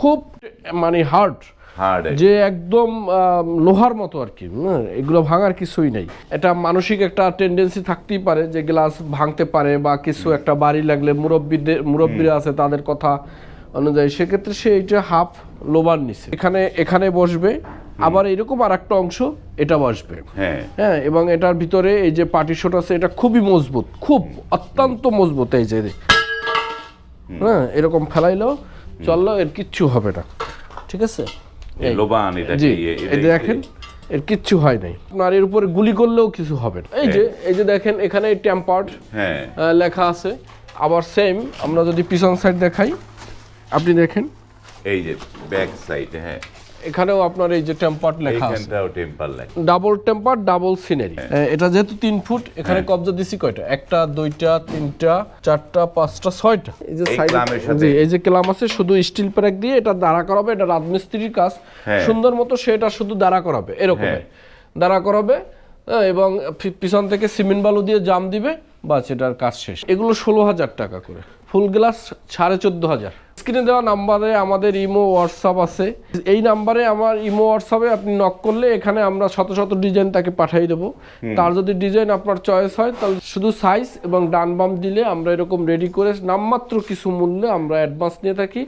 খুব মানে hard hard যে একদম লোহার মতো আর কি এগুলো ভাঙার কিছুই নেই। এটা মানসিক একটা টেন্ডেন্সি থাকতেই পারে যে গ্লাস ভাঙতে পারে বা কিছু একটা বাড়ি লাগলে মুরব্বীদের মুরব্বীরা আছে তাদের কথা অনুযায়ী সেক্ষেত্রে সে এটা হাফ লোবার নিছে। এখানে এখানে বসবে আবার এরকম আর একটা অংশ এটা বসবে। হ্যাঁ। হ্যাঁ এবং এটার ভিতরে এই যে পার্টিশন আছে এটা খুবই মজবুত খুব অত্যন্ত মজবুত এই যে হ্যাঁ এরকম ফেলাইলো চলল এর কিচ্ছু হবে না। ঠিক আছে? এই লোবান এটা জি দেখেন এর কিচ্ছু হয় নাই। আপনার এর উপরে গুলি করলেও কিছু হবে না। এই যে এই যে দেখেন এখানে টেম্পার্ড হ্যাঁ। লেখা আছে। আবার সেম আমরা যদি পিছন সাইড দেখাই আপনি দেখেন। এই যে ব্যাক সাইড হ্যাঁ। এখানেও আপনার এই যে লেখা আছে। টেম্পার লাগে ডাবল টেম্পার ডাবল সিনারি এটা যেহেতু তিন ফুট এখানে হ্যাঁ। কবজা দিছি কয়টা? একটা দুইটা তিনটা চারটা পাঁচটা ছয়টা। এই যে এই যে ক্লাম আছে শুধু স্টিল প্যাক দিয়ে এটা দাঁড়া করাবে এটা রাজমিস্ত্রির কাজ। হ্যাঁ। সুন্দর মতো সেটা শুধু দাঁড়া করাবে এরকম হ্যাঁ। দাঁড়া করাবে এবং পিছন থেকে সিমেন্ট বালু দিয়ে জাম দিবে বা সেটার কাজ শেষ। এগুলো ষোলো হাজার টাকা করে। ফুল গ্লাস সাড়ে চোদ্দ হাজার। স্ক্রিনে দেওয়া নাম্বারে আমাদের ইমো হোয়াটসঅ্যাপ আছে। এই নাম্বারে আমার ইমো হোয়াটসঅ্যাপে আপনি নক করলে এখানে আমরা শত শত ডিজাইন তাকে পাঠিয়ে দেবো। তার যদি ডিজাইন আপনার চয়েস হয় তাহলে শুধু সাইজ এবং ডান বাম দিলে আমরা এরকম রেডি করে নামমাত্র কিছু মূল্যে আমরা অ্যাডভান্স নিয়ে থাকি।